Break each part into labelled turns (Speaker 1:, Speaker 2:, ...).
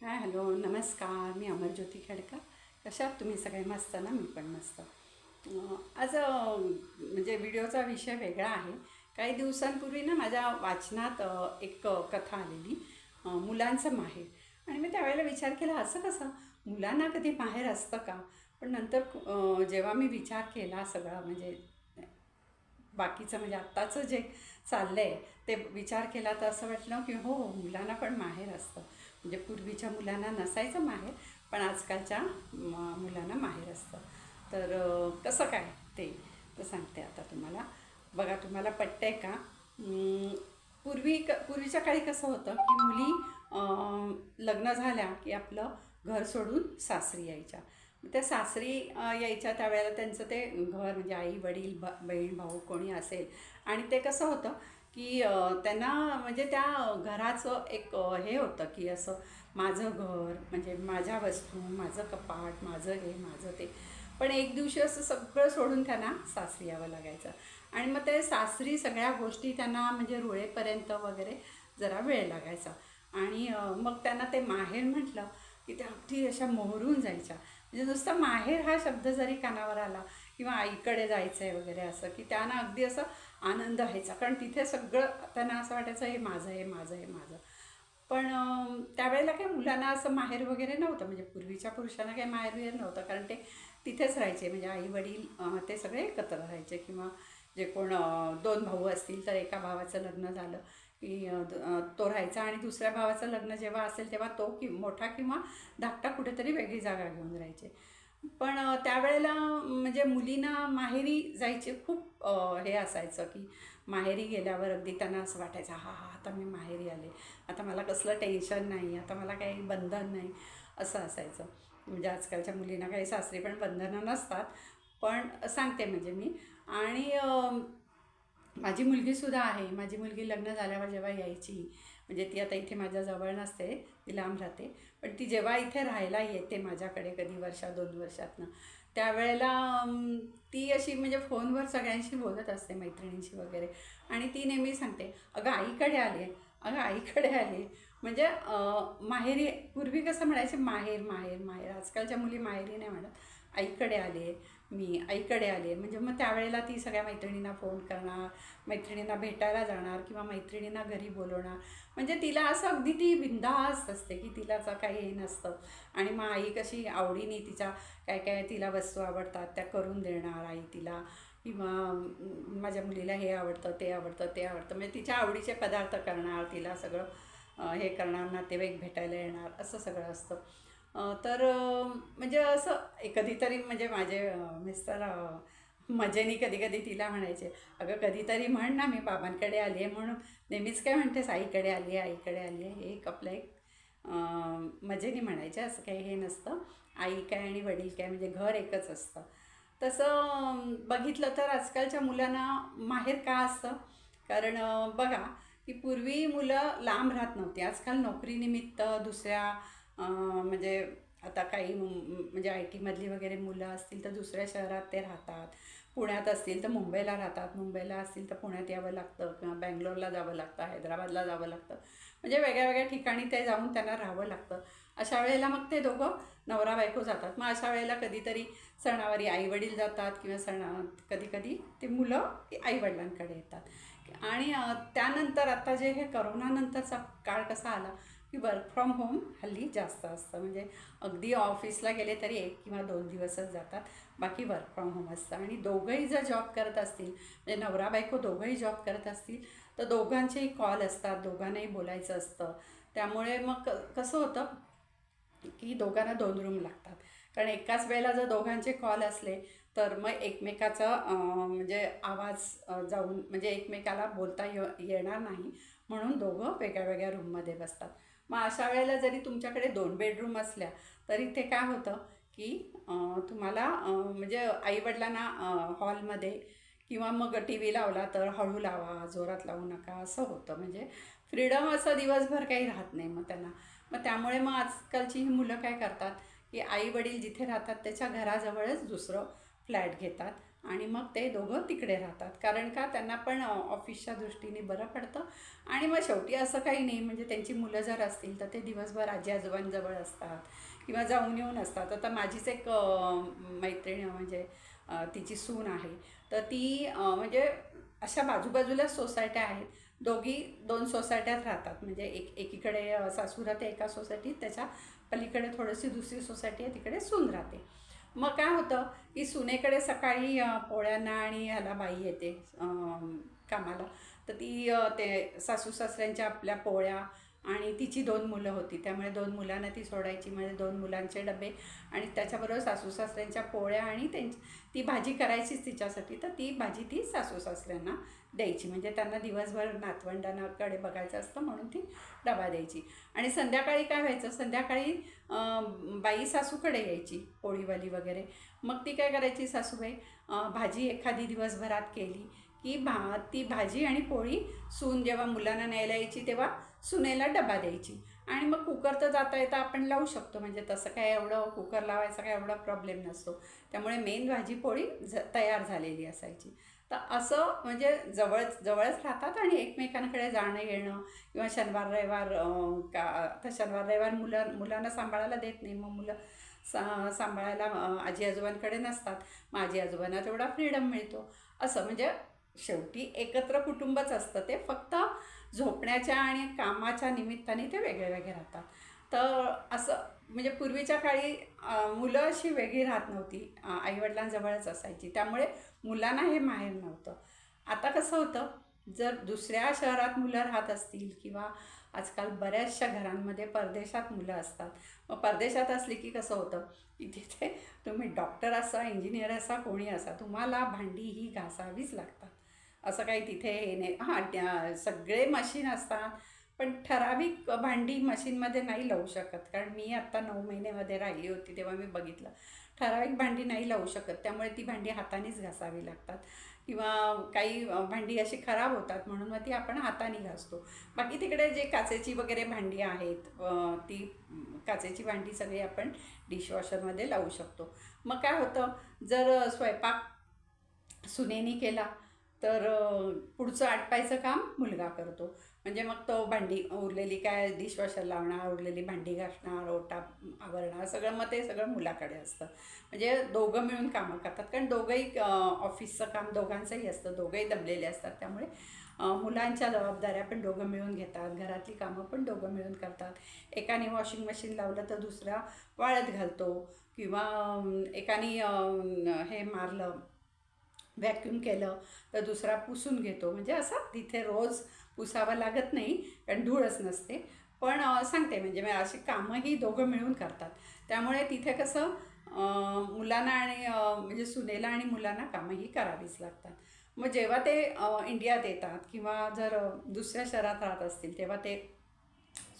Speaker 1: हां हॅलो नमस्कार मी अमरज्योती खेडकर. कशा तुम्ही? सगळे मस्त ना? मी पण मस्त. आज म्हणजे व्हिडिओचा विषय वेगळा आहे. काही दिवसांपूर्वी ना माझ्या वाचनात एक कथा आलेली मुलांचं माहेर. आणि मी त्यावेळेला विचार केला असं कसं? मुलांना कधी माहेर असतं का? पण नंतर जेव्हा मी विचार केला सगळा म्हणजे बाकीचं म्हणजे आत्ताचं जे चाललं आहे ते विचार केला तर असं वाटलं की हो मुलांना पण माहेर असतं. म्हणजे पूर्वीच्या मुलांना नसायचं माहेर पण आजकालच्या मुलांना माहेर असतं. तर कसं काय ते? तर सांगते आता तुम्हाला. बघा तुम्हाला पटतंय का? पूर्वी क पूर्वीच्या काळी कसं होतं की मुली लग्न झाल्या की आपलं घर सोडून सासरी यायच्या. त्या सासरी यायच्या त्यावेळेला त्यांचं ते घर म्हणजे आई वडील ब बहीण भाऊ कोणी असेल आणि ते कसं होतं की त्यांना म्हणजे त्या घराचं एक हे होतं की असं माझं घर म्हणजे माझ्या वस्तू माझं कपाट माझं हे माझं ते. पण एक दिवशी असं सगळं सोडून त्यांना सासरी यावं लागायचं. आणि मग ते सासरी सगळ्या गोष्टी त्यांना म्हणजे रुळेपर्यंत वगैरे जरा वेळ लागायचा. आणि मग त्यांना ते माहेर म्हटलं की त्या अगदी अशा मोहरून जायच्या. म्हणजे नुसता माहेर हा शब्द जरी कानावर आला किंवा आईकडे जायचं आहे वगैरे असं की त्यांना अगदी असं आनंद व्हायचा. कारण तिथे सगळं त्यांना असं वाटायचं हे माझं हे माझं हे माझं. पण त्यावेळेला काही मुलांना असं माहेर वगैरे नव्हतं. म्हणजे पूर्वीच्या पुरुषांना काही माहेर वगैरे नव्हतं. कारण ते तिथेच राहायचे. म्हणजे आई वडील ते सगळे एकत्र राहायचे. किंवा जे कोण दोन भाऊ असतील तर एका भावाचं लग्न झालं की द- तो राहायचा आणि दुसऱ्या भावाचं लग्न जेव्हा असेल तेव्हा तो कि मोठा किंवा धाकटा कुठेतरी वेगळी जागा घेऊन राहायचे. पण त्यावेळेला म्हणजे मुलींना माहेरी जायचे खूप हे असायचं की माहेरी गेल्यावर अगदी त्यांना असं वाटायचं हा हा आता मी माहेरी आले. आता मला कसलं टेन्शन नाही आता मला काही बंधन नाही. असं असायचं. म्हणजे आजकालच्या मुलींना काही सासरी पण बंधनं नसतात. पण सांगते म्हणजे मी. आणि माझी मुलगीसुद्धा आहे. माझी मुलगी लग्न झाल्यावर जेव्हा यायची म्हणजे ती आता इथे माझ्याजवळ नसते ती लांब राहते. पण ती जेव्हा इथे राहायला येते माझ्याकडे कधी वर्षा दोन वर्षातनं त्यावेळेला ती अशी म्हणजे फोनवर सगळ्यांशी बोलत असते मैत्रिणींशी वगैरे. आणि ती नेहमी सांगते अगं आईकडे आले अगं आईकडे आले म्हणजे माहेरी पूर्वी कसं म्हणायचे माहेर माहेर माहेर. आजकालच्या मुली माहेरी नाही म्हणत. आईकडे आले मी आईकडे आले म्हणजे मग त्यावेळेला ती सगळ्या मैत्रिणींना फोन करणार मैत्रिणींना भेटायला जाणार किंवा मैत्रिणींना घरी बोलवणार. म्हणजे तिला असं अगदी ती बिंदास्त असते की तिला असं काही हे नसतं. आणि मग आई कशी आवडीने तिच्या काय काय तिला वस्तू आवडतात त्या करून देणार आई तिला. किंवा माझ्या मुलीला हे आवडतं ते आवडतं ते आवडतं. म्हणजे तिच्या आवडीचे पदार्थ करणार तिला सगळं हे करणार नातेवाईक भेटायला येणार असं सगळं असतं. तर म्हणजे असं कधीतरी म्हणजे माझे मिस्टर मजेने कधी कधी तिला म्हणायचे अगं कधीतरी म्हण ना मी बाबांकडे आली आहे म्हणून. नेहमीच काय म्हणतेस आईकडे आली आहे आईकडे आली आहे हे एक आपलं एक मजेने म्हणायचे असं काही हे नसतं. आई काय आणि वडील काय म्हणजे घर एकच असतं. तसं बघितलं तर आजकालच्या मुलांना माहेर का असतं? कारण बघा की पूर्वी मुलं लांब राहत नव्हती. आजकाल नोकरीनिमित्त दुसऱ्या म्हणजे आता काही मुं- म्हणजे आय टीमधली वगैरे मुलं असतील तर दुसऱ्या शहरात ते राहतात. पुण्यात असतील तर मुंबईला राहतात. मुंबईला असतील तर पुण्यात यावं लागतं किंवा बँगलोरला जावं लागतं हैदराबादला जावं लागतं. म्हणजे वेगळ्या वेगळ्या ठिकाणी ते जाऊन त्यांना राहावं लागतं. अशा वेळेला मग ते दोघं नवरा बायको जातात. मग अशा वेळेला कधीतरी सणावारी आईवडील जातात किंवा सणा कधी कधी ते मुलं आईवडिलांकडे येतात. आणि त्यानंतर आता जे हे करोनानंतरचा काळ कसा आला की वर्क फ्रॉम होम हल्ली जास्त असतं. म्हणजे अगदी ऑफिसला गेले तरी एक किंवा दोन दिवसच जातात. बाकी वर्क फ्रॉम होम असतं. आणि दोघंही जर जॉब करत असतील म्हणजे नवरा बायको दोघंही जॉब करत असतील तर दोघांचेही कॉल असतात. दोघांनाही बोलायचं असतं. त्यामुळे मग क- कसं होतं की दोघांना दोन रूम लागतात. कारण एकाच वेळेला जर दोघांचे कॉल असले तर मग एकमेकाचा म्हणजे आवाज जाऊन म्हणजे एकमेकाला बोलता ये येणार नाही. म्हणून दोघं वेगळ्या वेगळ्या रूममध्ये बसतात. मग अशा वेळेला जरी तुमच्याकडे दोन बेडरूम असल्या तरी ते काय होतं की तुम्हाला म्हणजे आईवडिलांना हॉलमध्ये किंवा मग टी व्ही लावला तर हळू लावा जोरात लावू नका असं होतं. म्हणजे फ्रीडम असं दिवसभर काही राहत नाही मग त्यांना. मग त्यामुळे मग आजकालची ही मुलं काय करतात की आई वडील जिथे राहतात त्याच्या घराजवळच दुसरं फ्लॅट घेतात. आणि मग ते दोघं तिकडे राहतात. कारण का? त्यांना पण ऑफिसच्या दृष्टीने बरं पडतं. आणि मग शेवटी असं काही नाही म्हणजे त्यांची मुलं जर असतील तर ते दिवसभर आजी आजोबांजवळ असतात किंवा जाऊन येऊन असतात. आता माझीच एक मैत्रीण म्हणजे तिची सून आहे. तर ती म्हणजे अशा बाजूबाजूला सोसायट्या आहेत. दोघी दोन सोसायट्यात राहतात. म्हणजे एक एकीकडे सासू राहते एका सोसायटीत त्याच्या पलीकडे थोडीशी दुसरी सोसायटी आहे तिकडे सून राहते. मग काय होतं की सुनेकडे सकाळी पोळ्यांना आणि ह्याला बाई येते कामाला. तर ती ते सासू सासऱ्यांच्या आपल्या पोळ्या आणि तिची दोन मुलं होती. त्यामुळे दोन मुलांना ती सोडायची. म्हणजे दोन मुलांचे डबे आणि त्याच्याबरोबर सासू सासऱ्यांच्या पोळ्या आणि त्यांची ती भाजी करायचीच तिच्यासाठी. तर ती भाजी ती सासू सासऱ्यांना द्यायची. म्हणजे त्यांना दिवसभर नातवंडांकडे बघायचं असतं म्हणून ती डबा द्यायची. आणि संध्याकाळी काय व्हायचं? संध्याकाळी बाई सासूकडे यायची पोळीवाली वगैरे. मग ती काय करायची सासूबाई? भाजी एखादी दिवसभरात केली. की भा ती भाजी आणि पोळी सून जेव्हा मुलांना न्यायला यायची तेव्हा सुनेला डबा द्यायची. आणि मग कुकर तर जाता येता आपण लावू शकतो. म्हणजे तसं काय एवढं कुकर लावायचा काय एवढा प्रॉब्लेम नसतो. त्यामुळे मेन भाजी पोळी ज तयार झालेली असायची. तर असं म्हणजे जवळ जवळच राहतात आणि एकमेकांकडे जाणं येणं किंवा शनिवार रविवार का आता शनिवार रविवार मुलं मुलांना सांभाळायला देत नाही. मग मुलं सा सांभाळायला आजी आजोबांकडे नसतात. मग आजी आजोबांना तेवढा फ्रीडम मिळतो. असं म्हणजे शेवटी एकत्र कुटुंबच असतं ते. फक्त झोपण्याच्या आणि कामाच्या निमित्ताने ते वेगळे वेगळे राहतात. तर असं म्हणजे पूर्वीच्या काळी मुलं अशी वेगळी राहत नव्हती. आईवडिलांजवळच असायची. त्यामुळे मुलांना हे माहेर नव्हतं. आता कसं होतं जर दुसऱ्या शहरात मुलं राहत असतील किंवा आजकाल बऱ्याचशा घरांमध्ये परदेशात मुलं असतात. मग परदेशात असली की कसं होतं की तिथे तुम्ही डॉक्टर असा इंजिनियर असा कोणी असा तुम्हाला भांडी ही घासावीच लागतात. असं काही तिथे हे नाही. हां सगळे मशीन असतात पण ठराविक भांडी मशीनमध्ये नाही लावू शकत. कारण मी आत्ता नऊ महिन्यामध्ये राहिली होती तेव्हा मी बघितलं. ठराविक भांडी नाही लावू शकत. त्यामुळे ती भांडी हातानेच घासावी लागतात. किंवा काही भांडी अशी खराब होतात म्हणून मग ती आपण हाताने घासतो. बाकी तिकडे जे काचेची वगैरे भांडी आहेत ती काचेची भांडी सगळी आपण डिशवॉशरमध्ये लावू शकतो. मग काय होतं? जर स्वयंपाक सुनेनी केला तर पुढचं आटपायचं काम मुलगा करतो. म्हणजे मग तो भांडी उरलेली काय डिशवॉशर लावणार उरलेली भांडी घासणार ओटा आवरणार सगळं मग ते सगळं मुलाकडे असतं. म्हणजे दोघं मिळून कामं करतात. कारण दोघंही ऑफिसचं काम दोघांचंही असतं. दोघंही दमलेले असतात. त्यामुळे मुलांच्या जबाबदाऱ्या पण दोघं मिळून घेतात. घरातली कामं पण दोघं मिळून करतात. एकाने वॉशिंग मशीन लावलं तर दुसरा वाळत घालतो. किंवा एकाने हे मारलं व्हॅक्यूम केलं तर दुसरा पुसून घेतो. म्हणजे असं तिथे रोज पुसावं लागत नाही कारण धूळच नसते. पण सांगते म्हणजे मी अशी कामंही दोघं मिळून करतात. त्यामुळे तिथे कसं मुलांना आणि म्हणजे सुनेला आणि मुलांना कामंही करावीच लागतात. मग जेव्हा ते इंडियात येतात किंवा जर दुसऱ्या शहरात राहत असतील तेव्हा ते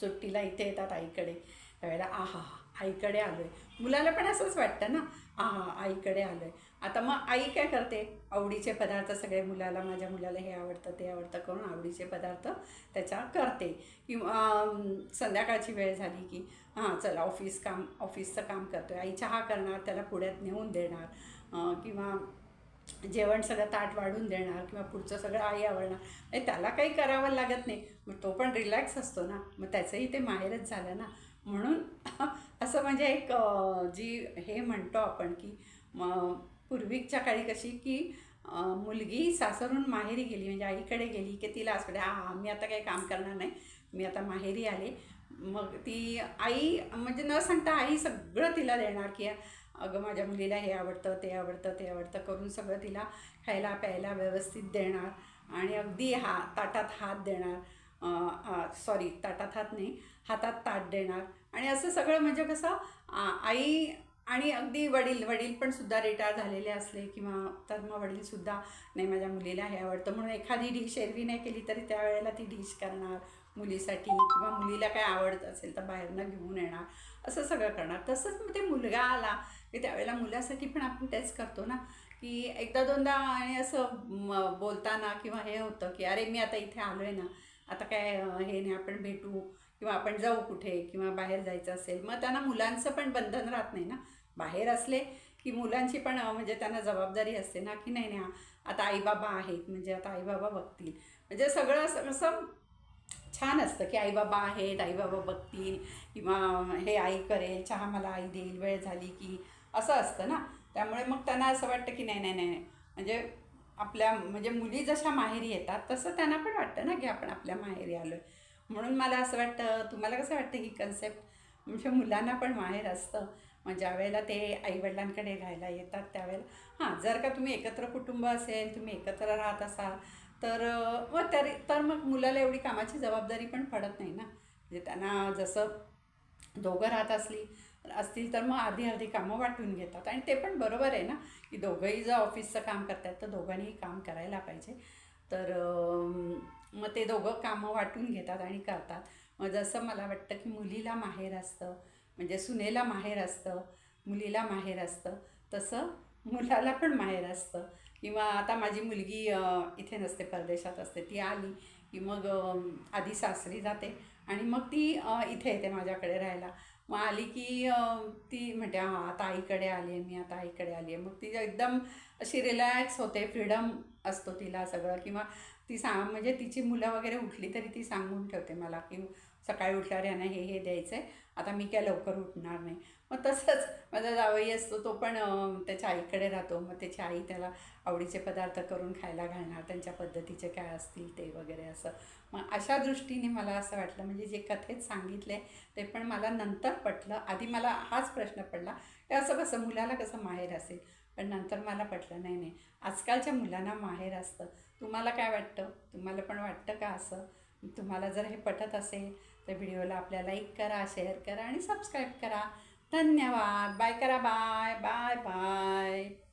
Speaker 1: सुट्टीला इथे येतात आईकडे. त्यावेळेला आहा आईकडे आलो आहे मुलाला पण असंच वाटतं ना आहा आईकडे आलो आहे आता मग आई काय करते? आवडीचे पदार्थ सगळे मुलाला माझ्या मुलाला हे आवडतं ते आवडतं करून आवडीचे पदार्थ त्याच्या करते. किंवा संध्याकाळची वेळ झाली की हां चला ऑफिस काम ऑफिसचं काम करतो आहे आई चहा करणार त्याला पुढ्यात नेऊन देणार किंवा जेवण सगळं ताट वाढून देणार किंवा पुढचं सगळं आई आवडणार म्हणजे त्याला काही करावं लागत नाही. मग तो पण रिलॅक्स असतो ना. मग त्याचंही ते माहेरच झालं ना. म्हणून असं म्हणजे एक जी हे म्हणतो आपण की मग पूर्वीच्या काळी कशी की मुलगी सासरून माहेरी गेली म्हणजे आईकडे गेली की तिला असं वाटे हा मी आता काही काम करणार नाही मी आता माहेरी आले. मग ती आई म्हणजे न सांगता आई सगळं तिला देणार की अगं माझ्या मुलीला हे आवडतं ते आवडतं ते आवडतं करून सगळं तिला खायला प्यायला व्यवस्थित देणार आणि अगदी हा ताटात हात देणार सॉरी ताटात हात नाही हातात ताट देणार आणि असं सगळं म्हणजे कसं आई आणि अगदी वडील वडील पण सुद्धा रिटायर झालेले असले किंवा तर मग वडीलसुद्धा नाही माझ्या मुलीला हे आवडतं. म्हणून एखादी डिश एरवी नाही केली तरी त्यावेळेला ती डिश करणार मुलीसाठी किंवा मुलीला काय आवडत असेल तर बाहेरनं घेऊन येणार. असं सगळं करणार. तसंच मग ते मुलगा आला की त्यावेळेला मुलासाठी पण आपण तेच करतो ना की एकदा दोनदा आणि असं बोलताना किंवा हे होतं की अरे मी आता इथे आलो आहे ना आता काय हे नाही आपण भेटू किंवा आपण जाऊ कुठे किंवा बाहेर जायचं असेल. मग त्यांना मुलांचं पण बंधन राहत नाही ना. बाहेर असले की मुलांची पण म्हणजे त्यांना जबाबदारी असते ना की नाही नाही आता आईबाबा आहेत म्हणजे आता आईबाबा बघतील. म्हणजे सगळं असं असं छान असतं की आईबाबा आहेत आईबाबा बघतील किंवा हे आई करेल चहा मला आई देईल वेळ झाली की असं असतं ना. त्यामुळे मग त्यांना असं वाटतं की नाही नाही नाही नाही. म्हणजे आपल्या म्हणजे मुली जशा माहेरी येतात तसं त्यांना पण वाटतं ना की आपण आपल्या माहेरी आलो आहे म्हणून मला असं वाटतं तुम्हाला कसं वाटतं ही कन्सेप्ट म्हणजे मुलांना पण माहेर असतं. मग ज्या वेळेला ते आईवडिलांकडे राहायला येतात त्यावेळेला हां जर का तुम्ही एकत्र कुटुंब असेल तुम्ही एकत्र राहत असाल तर मग तरी तर मग मुलाला एवढी कामाची जबाबदारी पण पडत नाही ना. म्हणजे त्यांना जसं दोघं राहत असली असतील तर मग अर्धी अर्धी कामं वाटून घेतात. आणि ते पण बरोबर आहे ना की दोघंही जर ऑफिसचं काम करतात तर दोघांनीही काम करायला पाहिजे. तर मग ते दोघं कामं वाटून घेतात आणि करतात. मग जसं मला वाटतं की मुलीला माहेर असतं म्हणजे सुनेला माहेर असतं मुलीला माहेर असतं तसं मुलाला पण माहेर असतं. किंवा आता माझी मुलगी इथे नसते परदेशात असते. ती आली की मग आधी सासरी जाते आणि मग ती इथे येते माझ्याकडे राहायला. मग आली की ती म्हणते हां आता आईकडे आली आहे मी आता आईकडे आली आहे मग ती एकदम अशी रिलॅक्स होते फ्रीडम असतो तिला सगळं. किंवा ती सांग म्हणजे तिची मुलं वगैरे उठली तरी ती सांगून ठेवते मला की सकाळी उठल्यावर यांना हे हे द्यायचं आहे आता मी काय लवकर उठणार नाही. मग तसंच माझा जावई असतो तो पण त्याच्या आईकडे राहतो. मग त्याची आई त्याला आवडीचे पदार्थ करून खायला घालणार. त्यांच्या पद्धतीचे काय असतील ते वगैरे असं. मग अशा दृष्टीने मला असं वाटलं. म्हणजे जे कथेत सांगितले ते पण मला नंतर पटलं. आधी मला हाच प्रश्न पडला की असं कसं मुलाला कसं माहेर असेल? पण नंतर मला पटलं नाही नाही. आजकालच्या मुलांना माहेर असतं. तुम्हाला काय वाटतं? तुम्हाला पण वाटतं का असं? तुम्हाला जर हे पटत असेल तर व्हिडिओला आपल्या लाईक करा शेअर करा आणि सबस्क्राईब करा. धन्यवाद. बाय करा. बाय. Bye bye.